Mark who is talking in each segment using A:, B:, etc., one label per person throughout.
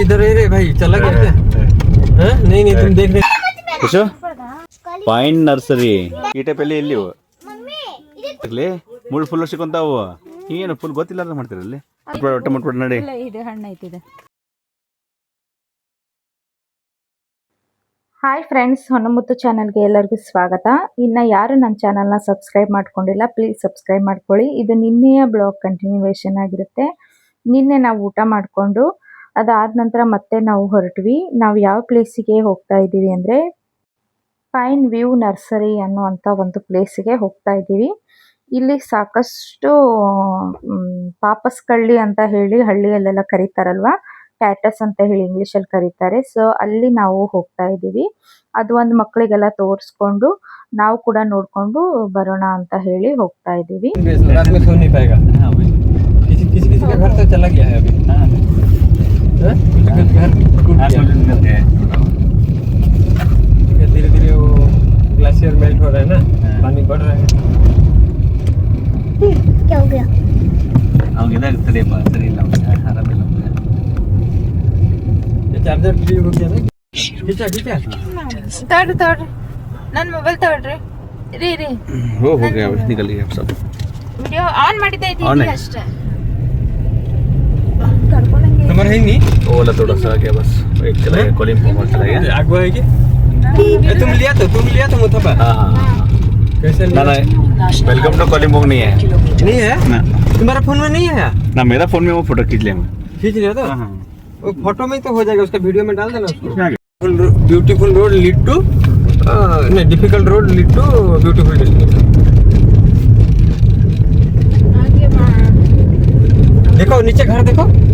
A: किधर है रे भाई चला गया क्या हाँ? नहीं नहीं तुम देख रहे
B: ಕುಶು ಪೈನ್ ನರ್ಸರಿ ಕೀಟೆ ಪೆಲ್ಲಿ ಎಲ್ಲಿ ಇವು ಆಗ್ಲಿ ಮುಳ್ಳು ಫುಲ್ ಸಿಕ್ಕೊಂತಾವು ಏನು ಫುಲ್ ಗೊತ್ತಿಲ್ಲ ಅಂತ ಮಾಡ್ತೀರಲ್ಲಿ ಹೊಟ್ಟೆ ಮುಟ್ಬಿಟ್ಟು ನಡಿ
C: ಇಲ್ಲ ಇದು ಹಣ್ಣು ಐತಿದೆ ಹಾಯ್ ಫ್ರೆಂಡ್ಸ್ ಹೊನ್ನಮುತ್ತು ಚಾನಲ್ಗೆ ಎಲ್ಲರಿಗೂ ಸ್ವಾಗತ ಇನ್ನು ಯಾರು ನನ್ನ ಚಾನಲ್ನ ಸಬ್ಸ್ಕ್ರೈಬ್ ಮಾಡ್ಕೊಂಡಿಲ್ಲ ಪ್ಲೀಸ್ ಸಬ್ಸ್ಕ್ರೈಬ್ ಮಾಡ್ಕೊಳ್ಳಿ ಇದು ನಿನ್ನೆಯ ಬ್ಲಾಗ್ ಕಂಟಿನ್ಯೂವೇಷನ್ ಆಗಿರುತ್ತೆ ನಿನ್ನೆ ನಾವು ಊಟ ಮಾಡಿಕೊಂಡು ಅದಾದ ನಂತರ ಮತ್ತೆ ನಾವು ಹೊರಟ್ವಿ ನಾವು ಯಾವ ಪ್ಲೇಸಿಗೆ ಹೋಗ್ತಾ ಇದ್ದೀವಿ ಅಂದರೆ ಫೈನ್ ವ್ಯೂ ನರ್ಸರಿ ಅನ್ನುವಂಥ ಒಂದು ಪ್ಲೇಸಿಗೆ ಹೋಗ್ತಾ ಇದ್ದೀವಿ ಇಲ್ಲಿ ಸಾಕಷ್ಟು ಪಾಪಸ್ ಕಳ್ಳಿ ಅಂತ ಹೇಳಿ ಹಳ್ಳಿಯಲ್ಲೆಲ್ಲ ಕರೀತಾರಲ್ವ ಟ್ಯಾಟಸ್ ಅಂತ ಹೇಳಿ ಇಂಗ್ಲೀಷಲ್ಲಿ ಕರೀತಾರೆ ಸೊ ಅಲ್ಲಿ ನಾವು ಹೋಗ್ತಾ ಇದ್ದೀವಿ ಅದು ಒಂದು ಮಕ್ಕಳಿಗೆಲ್ಲ ತೋರಿಸ್ಕೊಂಡು ನಾವು ಕೂಡ ನೋಡ್ಕೊಂಡು ಬರೋಣ ಅಂತ ಹೇಳಿ ಹೋಗ್ತಾ ಇದ್ದೀವಿ
A: रात में सो नहीं पाएगा किसी किसी किसी का घर तो चला गया है अभी हाँ? कुछ कुछ घर टूट गया धीरे धीरे वो ग्लेशियर मेल्ट हो रहा है ना
B: हाँ।
A: पानी बढ़ रहा है
D: क्या हो गया
B: ಅವ್ನಿಗೆ ಇದಾಗ್ತದೆಪ್ಪ ಸರಿ ಇಲ್ಲ ಅವ್ನಿಗೆ ಆರಾಮಿಲ್ಲ ಅವ್ನಿಗೆ.
A: ये चार्जर फ्री हो गया ना खींचा खींचा
C: ತಡ್ರಿ ತಡ್ರಿ ನನ್ನ ಮೊಬೈಲ್ ತಗೊಳ್ರಿ ರೀ ರೀ
B: हो हो गया बस निकल गया सब
C: ವಿಡಿಯೋ ಆನ್ ಮಾಡಿದ್ದೆ
B: On है।
C: ಅಷ್ಟೇ
A: नंबर है नहीं
B: वो वाला थोड़ा सा आ गया बस एक चला गया कॉलिंग पॉइंट चला गया
A: आगो है कि ए, तुम लिया तो तुम लिया तो मुथबा
B: हाँ
A: कैसे
B: ना ना वेलकम टू कॉलिंग नहीं है
A: नहीं है
B: ना
A: तुम्हारा फ़ोन में नहीं है
B: ना मेरा फ़ोन में वो फ़ोटो खींच लिया मैं
A: खींच लिया तो
B: हाँ
A: वो फ़ोटो में तो हो जाएगा उसका वीडियो में डाल देना उसको ब्यूटीफुल रोड लीड टू नहीं difficult road lead to beautiful destination देखो नीचे घर देखो।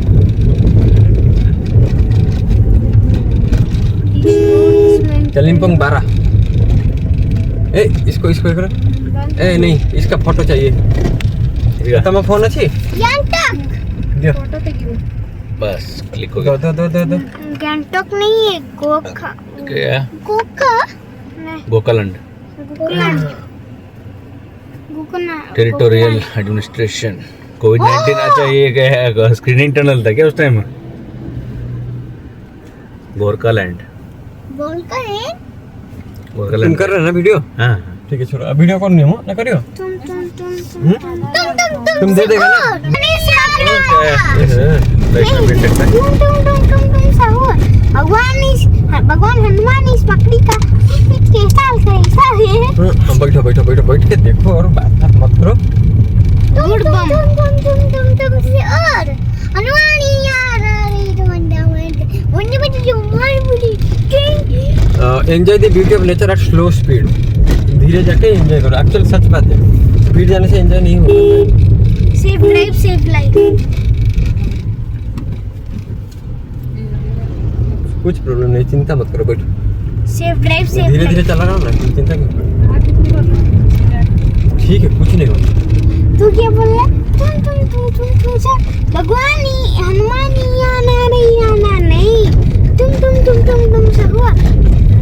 A: कलिम्पोंग बारह ए इसको इसको करो ए नहीं इसका फ़ोटो चाहिए तुम्हारा फ़ोन अच्छी दियो
B: बस क्लिक हो गया
A: दो दो दो दो
D: गैंगटॉक नहीं है गोखा
B: क्या
D: गोखा नहीं
B: गोकालैंड
D: Gokarna
B: territorial administration covid nineteen अच्छा ये क्या है स्क्रीनिंग टनल था क्या उस टाइम गोरकालैंड
D: बोल कर है
A: तुम
B: गोरकालैंड
A: कर रहे हो ना वीडियो
B: हाँ
A: ठीक है छोड़ो अब वीडियो कौन नहीं हो ना करियो
D: तुम तुम तुम तुम
A: हम्म?
D: तुम तुम तुम
A: तुम दे देगा ना
D: नहीं साहब
B: वैष्णव बेटे का
D: तुम तुम तुम तुम तुम साहब भगवान इस भगवान हनुमान इस पकड़ी का कैसा कैसा है
A: हाँ, बैठो बैठो बैठो बैठ के देखो और बात बात मत करो
D: तुम तुम तुम तुम तुम तुम तुम से और हनुमान ही यार अरे तो मंडा मंडा मुझे मुझे जो मार मुझे
A: enjoy the beauty of nature at slow speed धीरे जाके एंजॉय करो. एक्चुअल सच बात है. स्पीड जाने से एंजॉय नहीं होता
D: सेफ़ ड्राइव सेफ़ लाइफ
A: कुछ प्रॉब्लम नहीं चिंता मत करो बैठो.
D: सेफ़ ड्राइव सेफ़
A: धीरे धीरे चला रहा हूँ ना चिंता क्यों करो? ठीक है कुछ नहीं होगा
D: तू क्या बोल रहा तुम तुम तुम तुम तुम भगवान ही हनुमान ही आना नहीं आना नहीं. तुम तुम तुम तुम तुम से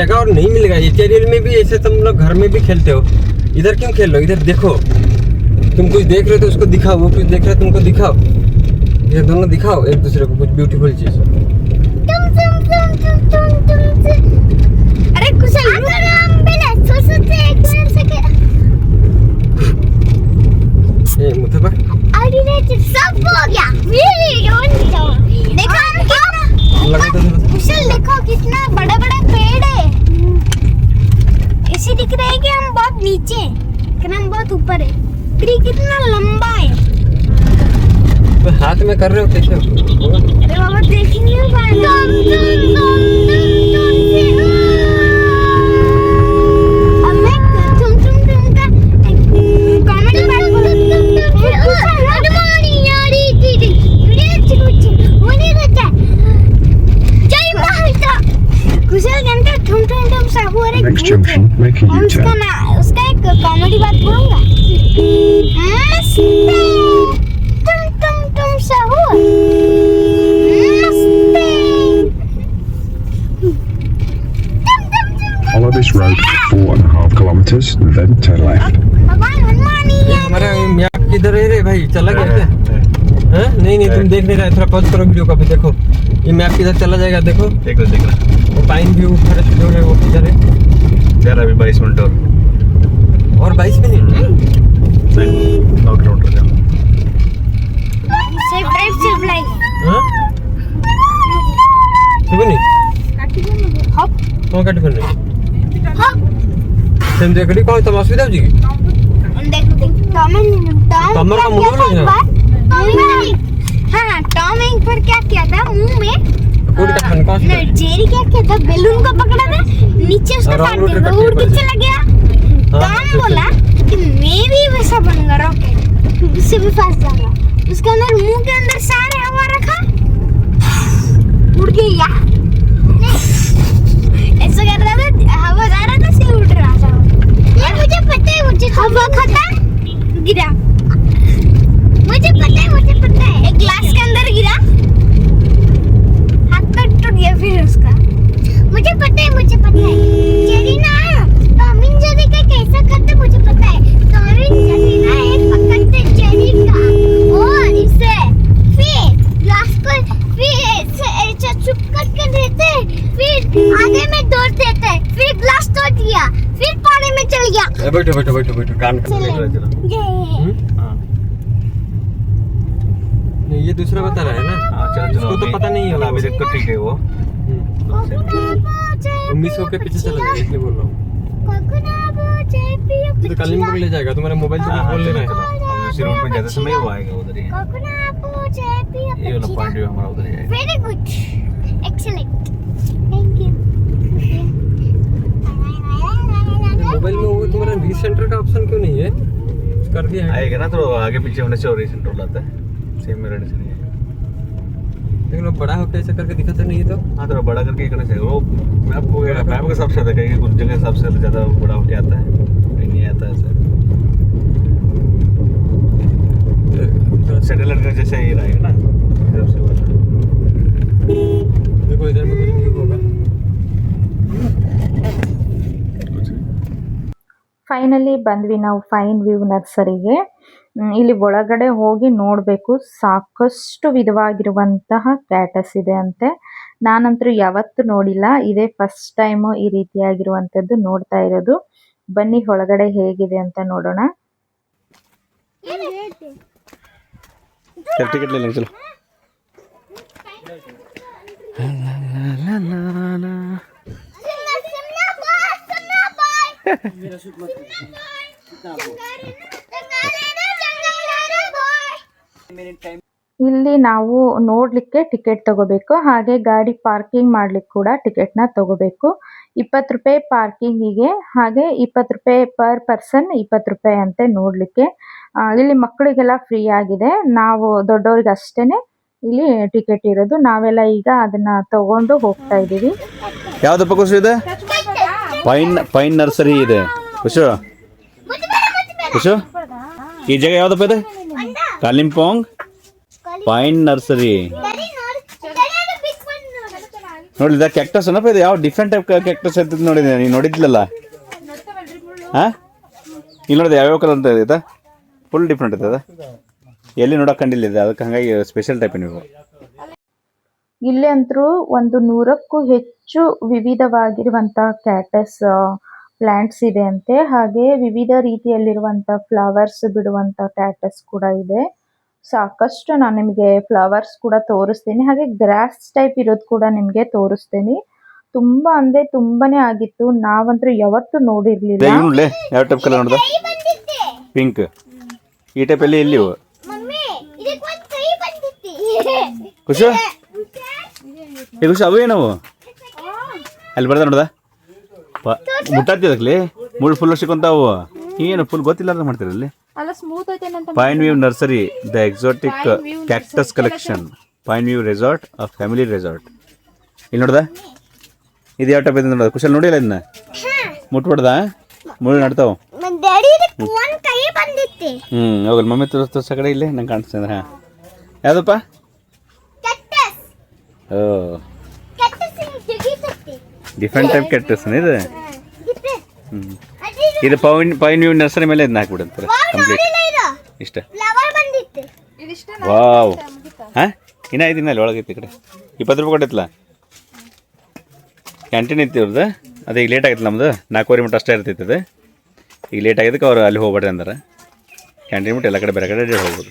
A: जगह और नहीं मिलेगा। ये चेरियल में भी ऐसे तुम लोग घर में भी खेलते हो। इधर क्यों खेल रहे हो? इधर देखो। तुम कुछ देख रहे हो तो उसको दिखाओ वो कुछ देख रहा है तुमको दिखाओ। ये दोनों दिखाओ एक दूसरे को कुछ ब्यूटीफुल चीज़।
D: तुम तुम तुम तुम तुम तुम से अरे कुछ आत्माराम पहले सोच सोच एक मिनट से के
A: ये मुथबा
D: ऑर्डिनेटेड सब हो गया। कुशल देखो कितना बड़ा बड़ा पेड़ है। ऐसे दिख रहा है कि हम बहुत नीचे हैं, हम बहुत ऊपर है। ट्री कितना लंबा है।
A: तो हाथ में कर रहे हो कैसे?
D: अरे बाबा देख ही नहीं पा Follow this road for four and a half
E: kilometers, then turn left.
D: हाँ
A: नहीं नहीं तुम देख नहीं रहे थोड़ा पॉज करो वीडियो का भी देखो। ये मैप किधर चला जाएगा देखो।
B: देखो देख। रहा
A: वो पाइन व्यू फॉरेस्ट जो है वो किधर है?
B: यार अभी बाईस मिनट और।
A: और बाईस मिनट?
B: हम्म। नहीं लॉकडाउन कर
D: सेफ़ लाइफ सेफ़ लाइफ
A: हाँ
D: ठीक
A: है नहीं हॉप
D: कौन
A: काट कर रहे তুমি দেখলি কোন তোমার
D: অসুবিধা হচ্ছে কি
A: कमर का मुँह
D: नहीं टॉम पर क्या किया था मुँह में जेरी क्या किया था को पकड़ा था नीचे उसका उड़ के चला गया टॉम बोला कि मैं भी वैसा रॉकेट उससे भी उसके अंदर मुँह के अंदर सारे हवा रखा उड़ गया ऐसा कर रहा था हवा जा रहा था से उड़ रहा था ये मुझे पता है मुझे हवा खाता गिरा। मुझे पता है मुझे पता है। एक ग्लास के अंदर गिरा। हाथ पैर टूट गया फिर उसका। मुझे पता है मुझे पता है। गया
A: ए, बैठो बैठो बैठो बैठो कान हम्म?
B: हाँ।
A: नहीं ये दूसरा बता रहा है ना?
B: हाँ चलो चलो
A: उसको तो पता नहीं है
B: चलो, अभी। तक तो ठीक है वो।
A: हम्म। उन्नीस सौ के पीछे चला जाएगा इसलिए बोल रहा हूँ। तो कल कालिम्पोंग ले जाएगा तुम्हारा मोबाइल से
B: हाँ, हाँ,
A: बोल ले रहा है।
B: उसी रोड पे जाते समय वो आएगा उधर ही ये वाला पॉइंट भी हमारा उधर ही आएगा।
D: Very good. Excellent.
A: मोबाइल में वो तुम्हारा रीसेंटर का ऑप्शन क्यों नहीं है? कर दिया है।
B: आएगा ना तो आगे पीछे होने से और रिसेंट रोल आता है। सेम मेरा डिसीज़न है।
A: लेकिन वो बड़ा होकर ऐसा करके दिखाता नहीं है तो?
B: हाँ थोड़ा बड़ा करके करना चाहिए। वो मैप को मैप के हिसाब से आता है कुछ जगह हिसाब से ज़्यादा बड़ा होके आता है। कहीं नहीं आता है ऐसा। सैटेलाइट का जैसे ही रहेगा ना हिसाब से
A: देखो इधर में कुछ व्यू होगा।
C: ಫೈನಲಿ ಬಂದ್ವಿ ನಾವು ಫೈನ್ ವ್ಯೂ ನರ್ಸರಿಗೆ. ಇಲ್ಲಿ ಒಳಗಡೆ ಹೋಗಿ ನೋಡಬೇಕು. ಸಾಕಷ್ಟು ವಿಧವಾಗಿರುವಂತಹ ಕ್ಯಾಟಸ್ ಇದೆ ಅಂತೆ. ನಾನಂತರೂ ಯಾವತ್ತೂ ನೋಡಿಲ್ಲ. ಇದೇ ಫಸ್ಟ್ ಟೈಮು ಈ ರೀತಿಯಾಗಿರುವಂಥದ್ದು ನೋಡ್ತಾ ಇರೋದು. ಬನ್ನಿ ಒಳಗಡೆ ಹೇಗಿದೆ ಅಂತ ನೋಡೋಣ.
B: चल
C: ಇಲ್ಲಿ ನಾವು ನೋಡ್ಲಿಕ್ಕೆ ಟಿಕೆಟ್ ತಗೋಬೇಕು. ಹಾಗೆ ಗಾಡಿ ಪಾರ್ಕಿಂಗ್ ಮಾಡ್ಲಿಕ್ಕೆ ಕೂಡ ಟಿಕೆಟ್ನ ತಗೋಬೇಕು. ಇಪ್ಪತ್ತು ರೂಪಾಯಿ ಪಾರ್ಕಿಂಗಿಗೆ ಹಾಗೆ ಇಪ್ಪತ್ತು ರೂಪಾಯಿ ಪರ್ ಪರ್ಸನ್ ಇಪ್ಪತ್ತು ರೂಪಾಯಿ ಅಂತೆ ನೋಡ್ಲಿಕ್ಕೆ. ಇಲ್ಲಿ ಮಕ್ಕಳಿಗೆಲ್ಲ ಫ್ರೀ ಆಗಿದೆ. ನಾವು ದೊಡ್ಡವ್ರಿಗೆ ಅಷ್ಟೇನೆ ಇಲ್ಲಿ ಟಿಕೆಟ್ ಇರೋದು. ನಾವೆಲ್ಲ ಈಗ ಅದನ್ನ ತಗೊಂಡು ಹೋಗ್ತಾ
B: ಇದೀವಿ ಯಾವ್ದು ಪೈನ್ ಪೈನ್ ನರ್ಸರಿ ಇದೆ. ಖುಷು ಖುಷು ಈ ಜಾಗ ಯಾವ್ದಪ್ಪ ಇದೆ? ಕಾಲಿಂಪೋಂಗ್ ಪೈನ್ ನರ್ಸರಿ ನೋಡಿ ಇದ ಕ್ಯಾಕ್ಟಸ್ ಏನಪ್ಪ ಇದು? ಯಾವ ಡಿಫ್ರೆಂಟ್ ಟೈಪ್ ಕ್ಯಾಕ್ಟಸ್ ಇರ್ತದೆ ನೋಡಿದೆ ನೀನು ನೋಡಿದ್ಲಲ್ಲ? ಹಾಂ? ಇಲ್ಲಿ ನೋಡಿದೆ, ಯಾವ್ಯಾವ ಕಲರ್ ಅಂತ ಇದೆ? ಫುಲ್ ಡಿಫ್ರೆಂಟ್ ಇದೆ ಎಲ್ಲಿ ನೋಡೋಕೆ ಕಂಡಿಲ್ಲ ಇದೆ, ಅದಕ್ಕೆ ಹಾಗಾಗಿ ಸ್ಪೆಷಲ್ ಟೈಪ್ ನೀವು.
C: ಇಲ್ಲಿ ಅಂತೂ ಒಂದು ನೂರಕ್ಕೂ ಹೆಚ್ಚು ವಿವಿಧವಾಗಿರುವಂತಹ ಕ್ಯಾಟಸ್ ಪ್ಲಾಂಟ್ಸ್ ಇದೆ ಅಂತೆ ಹಾಗೆ ವಿವಿಧ ರೀತಿಯಲ್ಲಿರುವಂತ ಫ್ಲವರ್ಸ್ ಬಿಡುವಂತ ಕ್ಯಾಟಸ್ ಕೂಡ ಇದೆ. ಸಾಕಷ್ಟು ನಾನು ನಿಮಗೆ ಫ್ಲವರ್ಸ್ ಕೂಡ ತೋರಿಸ್ತೀನಿ. ಹಾಗೆ ಗ್ರಾಸ್ ಟೈಪ್ ಇರೋದು ಕೂಡ ನಿಮಗೆ ತೋರಿಸ್ತೀನಿ. ತುಂಬಾ ಅಂದ್ರೆ ತುಂಬಾನೇ ಆಗಿತ್ತು. ನಾವಂತೂ ಯಾವತ್ತೂ ನೋಡಿರ್ಲಿಲ್ಲ.
B: ಈಗ ನೋಡ್ಲೆ ಯಾವ ಟೈಪ್ ಕಲರ್ ನೋಡ್ದ? ಪಿಂಕ್ ಈ ಟೈಪ್ ಎಲ್ಲಿ ಎಲ್ಲಿ
D: ಇದಕ್ಕೆ ಕೈ ಬಂದಿತ್ತು.
B: ಖುಷಿ? ಏ ಖುಷಿ ಅವು? ಏನವು ಅಲ್ಲಿ ಬರ್ದ ನೋಡ್ದ? ಮುಟ್ಟಾತಿದಕ್ಲಿ ಮುಳ್ಳು ಫುಲ್ ಸಿಕ್ಕೊಂತಾವು. ಏನು ಫುಲ್ ಗೊತ್ತಿಲ್ಲ ಅಂತ ಮಾಡ್ತೀರಿ ಅಲ್ಲಿ? Pine view nursery the exotic cactus collection pine view resort a family resort ಇಲ್ಲಿ ನೋಡ್ದ? ಇದು ಯಾವ ಟೈಪ್ ಇದೆ ನೋಡ್ದ? ಕುಶಲ್ ನೋಡಿಲ್ಲ ಇದನ್ನ ಮುಟ್ಬಿಡ್ದ? ಮುಳ್ಳು ನಡ್ತಾವ.
D: ಹ್ಮ್ ಇದಕ್ಕೆ ಒಂದು ಕೈ ಬಂದಿತ್ತು.
B: ಹ್ಞೂ ಹೋಗಲ್. ಮಮ್ಮಿ ತೋರಿಸ್ ತೋರ್ಸ ಕಡೆ ಇಲ್ಲಿ ನಂಗೆ ಕಾಣಿಸ್ತದೆ ಹಾಂ. ಯಾವುದಪ್ಪ? ಡಿಫ್ರೆಂಟ್ ಟೈಪ್ ಕ್ಯಾಕ್ಟಸ್ ಇದು?
D: ಇದು
B: ಪೈನ್ ಪೈನ್ ವ್ಯೂ ನರ್ಸರಿ ಮೇಲೆ ಇದನ್ನ ಹಾಕ್ಬಿಡಂತಾರೆ ಕಂಪ್ಲೀಟ್ ಇಷ್ಟ. ವಾವ್. ಹಾಂ? ಇನ್ನ ಐದು ಇನ್ನಲ್ಲಿ ಒಳಗೈತಿ ಈ ಕಡೆ. ಇಪ್ಪತ್ತು ರೂಪಾಯಿ ಕೊಟ್ಟೈತಲ್ಲ ಕ್ಯಾಂಟೀನ್ ಐತಿ ಇವ್ರದ್ದು ಅದೇ ಈಗ ಲೇಟ್ ಆಗೈತೆ ನಮ್ಮದು ನಾಲ್ಕೂವರೆ ಮಟ್ಟ ಅಷ್ಟೇ ಇರ್ತೈತೆ ಅದು ಈಗ ಲೇಟ್ ಆಗಿದ್ದಕ್ಕೆ ಅವ್ರು ಅಲ್ಲಿ ಹೋಗ್ಬೇಡ್ರಿ ಅಂದ್ರೆ. ಕ್ಯಾಂಟೀನ್ ಬಿಟ್ಟು ಎಲ್ಲ ಕಡೆ ಬೇರೆ ಕಡೆ ಹೋಗ್ಬೋದು.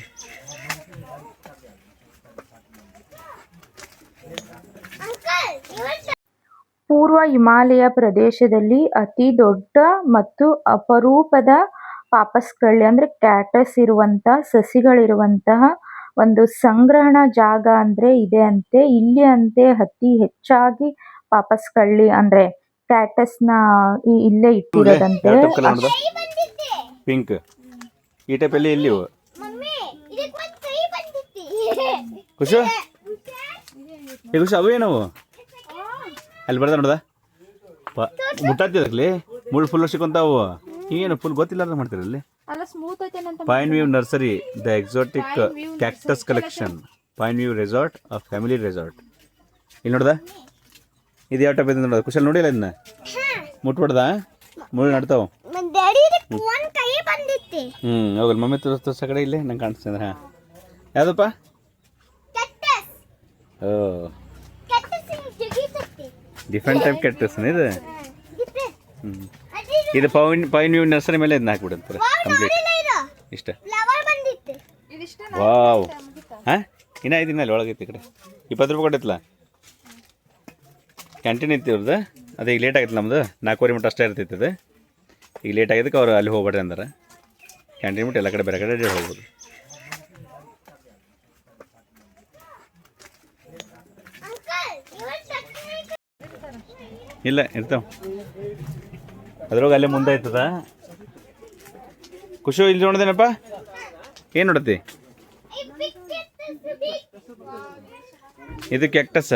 C: ಪೂರ್ವ ಹಿಮಾಲಯ ಪ್ರದೇಶದಲ್ಲಿ ಅತಿ ದೊಡ್ಡ ಮತ್ತು ಅಪರೂಪದ ಪಾಪಸ್ಕಳ್ಳಿ ಅಂದರೆ ಕ್ಯಾಟಸ್ ಇರುವಂತಹ ಸಸಿಗಳಿರುವಂತಹ ಒಂದು ಸಂಗ್ರಹಣ ಜಾಗ ಅಂದರೆ ಇದೆ ಅಂತೆ. ಇಲ್ಲಿ ಅಂತೆ ಅತಿ ಹೆಚ್ಚಾಗಿ ಪಾಪಸ್ಕಳ್ಳಿ ಅಂದರೆ ಕ್ಯಾಟಸ್ನ ಇಲ್ಲೇ ಇಟ್ಟಿರೋದಂತೆ.
B: ಪಿಂಕ್. ಈ ಟೈಪಲ್ಲಿ ಎಲ್ಲಿ ಇವು
D: ಮಮ್ಮಿ ಇದಕ್ಕೆ ಒಂದು ಕೈ ಬಂದಿತ್ತು
B: ಖುಷು ಖುಷಿ ಅವು ಏನವು? ಅಲ್ಲಿ ಬರ್ದ ನೋಡ್ದ? ಮುಟ್ಟಾತಿದಕ್ಲಿ ಮುಳ್ಳು ಫುಲ್ ಸಿಕ್ಕಂತಾವು ಏನು ಫುಲ್ ಗೊತ್ತಿಲ್ಲ ಮಾಡ್ತೀರಿ ಅಲ್ಲಿ? Pine view nursery the exotic cactus collection pine view resort of family resort ಇಲ್ಲಿ ನೋಡ್ದ? ಇದು ಯಾವ ಟೈಪ್ ಇದೆ ನೋಡ್ದ? ಕುಶಲ್ ನೋಡಿಲ್ಲ ಇದನ್ನ? ಮುಟ್ಬಿಡ್ದ? ಮುಳ್ಳು ನಡ್ತಾವ.
D: ಡ್ಯಾಡಿ ಇದಕ್ಕೆ ಒಂದು ಕೈ ಬಂದಿತ್ತು.
B: ಹ್ಞೂ ಹೋಗಲ್ಲ ಮಮ್ಮಿ ತೋರಿಸ್ ತೋರ್ಸ ಕಡೆ ಇಲ್ಲೇ? ನಂಗೆ ಕಾಣಿಸ್ತಂದ್ರೆ ಹಾಂ. ಯಾವುದಪ್ಪ? ಓ. ಡಿಫ್ರೆಂಟ್ ಟೈಪ್ ಕ್ಯಾಕ್ಟಸ್ ಇದು? ಹ್ಞೂ ಇದು ಪೈನ್ ಪೈನ್ ವ್ಯೂ ನರ್ಸರಿ ಮೇಲೆ ಇದನ್ನ ಹಾಕ್ಬಿಡಂತಾರೆ ಕಂಪ್ಲೀಟ್ ಇಷ್ಟ. ವಾವ್. ಹಾಂ? ಇನ್ನೂ ಐದು ದಿನ ಅಲ್ಲಿ ಒಳಗೈತಿ ಈ ಕಡೆ. ಇಪ್ಪತ್ತು ರೂಪಾಯಿ ಕೊಟ್ಟೈತಲ್ಲ ಕ್ಯಾಂಟೀನ್ ಇತ್ತು ಇವ್ರದ್ದು ಅದೇ ಈಗ ಲೇಟ್ ಆಗೈತೆ ನಮ್ಮದು ನಾಲ್ಕೂವರೆ ಮಟ್ಟ ಅಷ್ಟೇ ಇರ್ತೈತೆ ಅದು ಈಗ ಲೇಟ್ ಆಗಿದ್ದಕ್ಕೆ ಅವ್ರು ಅಲ್ಲಿ ಹೋಗ್ಬೇಡ್ರಿ ಅಂದ್ರೆ. ಕ್ಯಾಂಟೀನ್ ಬಿಟ್ಟು ಎಲ್ಲ ಕಡೆ ಬೇರೆ ಕಡೆ ಹೋಗ್ಬೋದು. ಇಲ್ಲ ಇರ್ತಾವ. ಅದ್ರೊಳಗೆ ಅಲ್ಲೇ ಮುಂದೆ ಆಯ್ತದ ಖುಷಿ ಇಲ್ಲಿ ನೋಡ್ದೇನಪ್ಪ? ಏನು ನೋಡತಿ ಇದು ಕೆಕ್ಟಸ್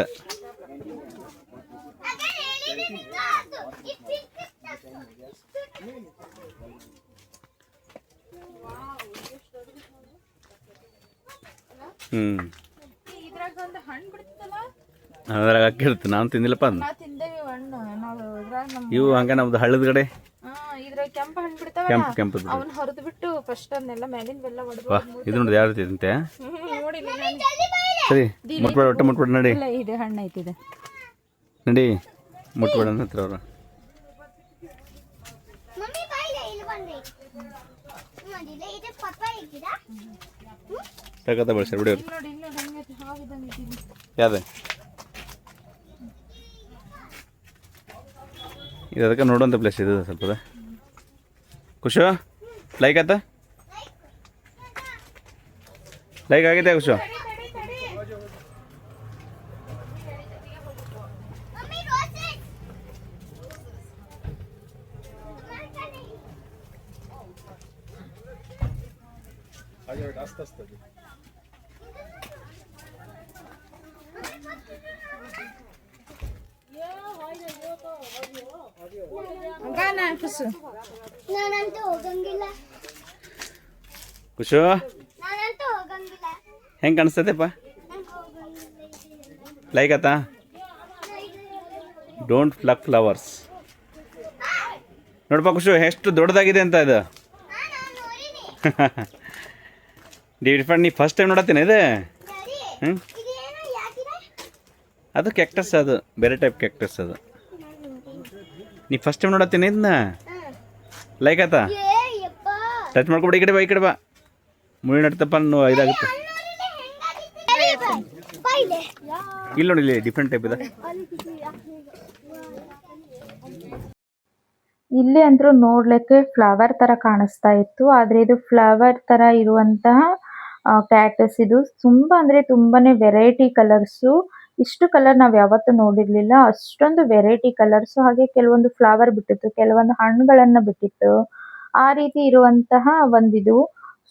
B: ಹ್ಞೂ ಅದ್ರಾಗ ಹಾಕಿರುತ್ತೆ ನಾನು ತಿಂದಿಲ್ಲಪ್ಪ ಅದನ್ನ
C: ಹಣ್ಣು ನಾವು ಇದ್ರಾಗ ನಮ್ಮ
B: ಇವು ಹಂಗ ನಮ್ದು ಹಳ್ಳದ ಕಡೆ.
C: ಇದ್ರಾಗ ಕೆಂಪು ಹಣ್ಣು ಬಿಡ್ತಾವಲ್ಲ
B: ಕೆಂಪು ಕೆಂಪದು.
C: ಅವನ್ ಹೊರದು ಬಿಟ್ಟು ಫಸ್ಟ್ ಅದನ್ನೆಲ್ಲ ಮ್ಯಾಲಿನ ಬೆಲ್ಲ ಹೊಡೆದು
B: ವಾ ಇದು ನೋಡಿದ ಯಾವ ರೀತಿ ಅಂತೆ
C: ನೋಡಿಲ್ಲ
B: ಸರಿ ಮುಟ್ಬೇಡ ಒಟ್ಟು ಮುಟ್ಬೇಡ ನಡಿ.
C: ಇಲ್ಲ ಇದೆ ಹಣ್ಣು ಐತಿದೆ
B: ನಡಿ ಮುಟ್ಬೇಡ ಹತ್ರ ಅವ್ರು. ತಗತ ಬಳಸ್ಯಾರ ಬಿಡಿ
C: ನೋಡಿ
B: ಯಾವ್ದು? ಇದು ಅದಕ್ಕೆ ನೋಡುವಂಥ ಪ್ಲೇಸ್ ಇದು ಸ್ವಲ್ಪ ಖುಷು ಲೈಕ್ ಆತ ಲೈಕ್ ಆಗಿದೆ ಖುಷು
D: ಹೋಗಂಗಿಲ್ಲ.
B: ಹೆಂಗೆ ಕಾಣಿಸ್ತೈತೆಪ್ಪ ಲೈಕ್ ಆತ? ಡೋಂಟ್ ಫ್ಲಕ್ ಫ್ಲವರ್ಸ್ ನೋಡಪ್ಪ ಖುಷು ಎಷ್ಟು ದೊಡ್ಡದಾಗಿದೆ ಅಂತ ಇದು. ಡಿಫ್ರೆಂಟ್ ನೀ ಫಸ್ಟ್ ಟೈಮ್ ನೋಡತ್ತೀನಿ ಇದು? ಹ್ಞೂ ಅದು ಕ್ಯಾಕ್ಟಸ್ ಅದು ಬೇರೆ ಟೈಪ್ ಕ್ಯಾಕ್ಟಸ್ ಅದು. ನೀ ಫಸ್ಟ್ ಟೈಮ್ ನೋಡತ್ತೀನಿ ಇದನ್ನ? ಲೈಕ್ ಆತ? ಟಚ್ ಮಾಡ್ಕೊಬಿಡಿ ಈ ಕಡೆ ಬಾ ಈ ಕಡೆ ಬಾ. ಮುಳ್ಳು ಇದಾಗುತ್ತೆ. ಇಲ್ಲ ನೋಡಿ, ಇಲ್ಲಿ ಡಿಫ್ರೆಂಟ್ ಟೈಪ್ ಇದೆ.
C: ಇಲ್ಲಿ ಅಂದ್ರೂ ನೋಡ್ಲಿಕ್ಕೆ ಫ್ಲವರ್ ತರ ಕಾಣಿಸ್ತಾ ಇತ್ತು. ಆದ್ರೆ ಇದು ಫ್ಲವರ್ ತರ ಇರುವಂತಹ ಕ್ಯಾಟಸ್ ಇದು. ತುಂಬಾ ಅಂದ್ರೆ ತುಂಬಾನೇ ವೆರೈಟಿ ಕಲರ್ಸು ಇಷ್ಟು ಕಲರ್ ನಾವ್ ಯಾವತ್ತೂ ನೋಡಿರ್ಲಿಲ್ಲ. ಅಷ್ಟೊಂದು ವೆರೈಟಿ ಕಲರ್ಸ್ ಹಾಗೆ ಕೆಲವೊಂದು ಫ್ಲವರ್ ಬಿಟ್ಟಿತ್ತು, ಕೆಲವೊಂದು ಹಣ್ಣುಗಳನ್ನ ಬಿಟ್ಟಿತ್ತು. ಆ ರೀತಿ ಇರುವಂತಹ ಒಂದಿದು.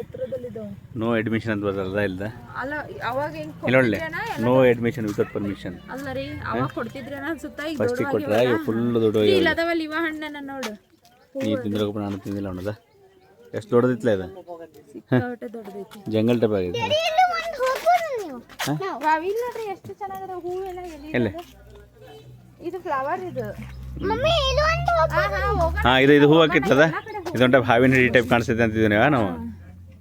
C: ಎತ್ತರದಲ್ಲಿದ್ದಾವೆ?
B: ನೋ ಅಡ್ಮಿಷನ್ ಅಂತ ಬರಲ್ಲ ಇಲ್ಲ
C: ಅಲ್ಲ ಅವಾಗ ಹೆಂಗ್
B: ಇಲ್ಲ ಒಳ್ಳೆ. ನೋ ಅಡ್ಮಿಷನ್ ವಿತೌಟ್ ಪರ್ಮಿಷನ್
C: ಅಲ್ಲ ರೀ ಅವಾಗ ಕೊಡ್ತಿದ್ರೇನ ಅನ್ಸುತ್ತಾ? ಈಗ
B: ಫಸ್ಟಿಗೆ ಕೊಟ್ರೆ ಇವು ಫುಲ್ ದೊಡ್ಡ
C: ಇಲ್ಲ ಅದಾವಲ್ಲ ಇವ ಹಣ್ಣನ ನೋಡು.
B: ನೀ ತಿಂದ್ರ ನಾನು ತಿಂದಿಲ್ಲ ಅವನದ ಎಷ್ಟು ದೊಡ್ಡದಿತ್ತಲ್ಲ ಇದು?
C: ಸಿಕ್ಕಾಪಟ್ಟೆ ದೊಡ್ಡದೈತಿ
B: ಜಂಗಲ್ ಟೈಪ್ ಆಗಿದೆ.
D: ಇಲ್ಲಿ ಒಂದು ಹೋಗ್ಬೋದು ನೀವು?
C: ಇಲ್ಲ ನೋಡ್ರಿ ಎಷ್ಟು ಚೆನ್ನಾಗದ ಹೂವೆಲ್ಲ ಎಲ್ಲಿ
B: ಎಲ್ಲಿ
C: ಇದು ಫ್ಲವರ್ ಇದು.
B: ಹಾಂ ಇದು ಇದು ಹೂ ಹಾಕಿತ್ತದ ಇದೊಂದು ಟೈಪ್ ಹಾವಿನ ಹಿಡಿ ಟೈಪ್ ಕಾಣಿಸ್ತೈತೆ ಅಂತಿದ್ದೀವಿ ನಾವು?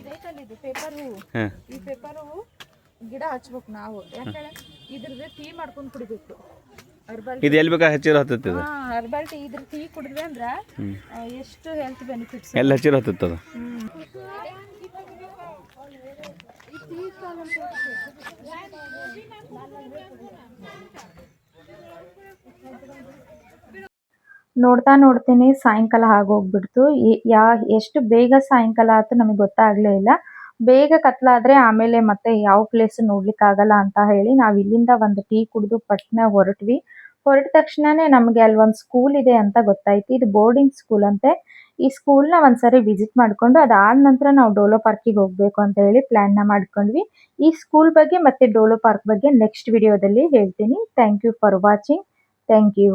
C: ಇದೈತಲ್ಲ ಇದು ಪೇಪರ್ ಹೂವು ಈ ಪೇಪರ್ ಹೂವು ಗಿಡ ಹಚ್ಬೇಕು ನಾವು. ಯಾಕಂದ್ರೆ ಇದ್ರದ್ದು ಟೀ ಮಾಡ್ಕೊಂಡು ಕುಡಿಬೇಕು. ಹರ್ಬಲ್
B: ಇದು ಎಲ್ಲಿ ಬೇಕಾ ಹಚ್ಚಿರೋ
C: ಹರ್ಬಲ್ ಟೀ ಇದ್ರ ಟೀ ಕುಡಿದ್ವಿ ಅಂದ್ರೆ ಎಷ್ಟು ಹೆಲ್ತ್ ಬೆನಿಫಿಟ್ಸ್
B: ಎಲ್ಲಿ ಹಚ್ಚಿರೋ ಹತ್ತದ
C: ನೋಡ್ತಾ ನೋಡ್ತೀನಿ, ಸಾಯಂಕಾಲ ಆಗೋಗ್ಬಿಡ್ತು. ಯಾ, ಎಷ್ಟು ಬೇಗ ಸಾಯಂಕಾಲ ಆಯ್ತು ನಮಗೆ ಗೊತ್ತಾಗಲೇ ಇಲ್ಲ. ಬೇಗ ಕತ್ಲಾದ್ರೆ ಆಮೇಲೆ ಮತ್ತೆ ಯಾವ ಪ್ಲೇಸ್ ನೋಡ್ಲಿಕ್ಕೆ ಆಗಲ್ಲ ಅಂತ ಹೇಳಿ ನಾವು ಇಲ್ಲಿಂದ ಒಂದು ಟೀ ಕುಡಿದು ಪಟ್ನ ಹೊರಟ್ವಿ. ಹೊರಟ ತಕ್ಷಣನೇ ನಮಗೆ ಅಲ್ಲಿ ಒಂದು ಸ್ಕೂಲ್ ಇದೆ ಅಂತ ಗೊತ್ತಾಯ್ತು. ಇದು ಬೋರ್ಡಿಂಗ್ ಸ್ಕೂಲ್ ಅಂತೆ. ಈ ಸ್ಕೂಲ್ನ ಒಂದ್ಸರಿ ವಿಸಿಟ್ ಮಾಡ್ಕೊಂಡು ಅದಾದ ನಂತರ ನಾವು ಡೋಲೋ ಪಾರ್ಕಿಗೆ ಹೋಗ್ಬೇಕು ಅಂತ ಹೇಳಿ ಪ್ಲ್ಯಾನ್ನ ಮಾಡ್ಕೊಂಡ್ವಿ. ಈ ಸ್ಕೂಲ್ ಬಗ್ಗೆ ಮತ್ತೆ ಡೋಲೋ ಪಾರ್ಕ್ ಬಗ್ಗೆ ನೆಕ್ಸ್ಟ್ ವಿಡಿಯೋದಲ್ಲಿ ಹೇಳ್ತೀನಿ. Thank you for watching thank you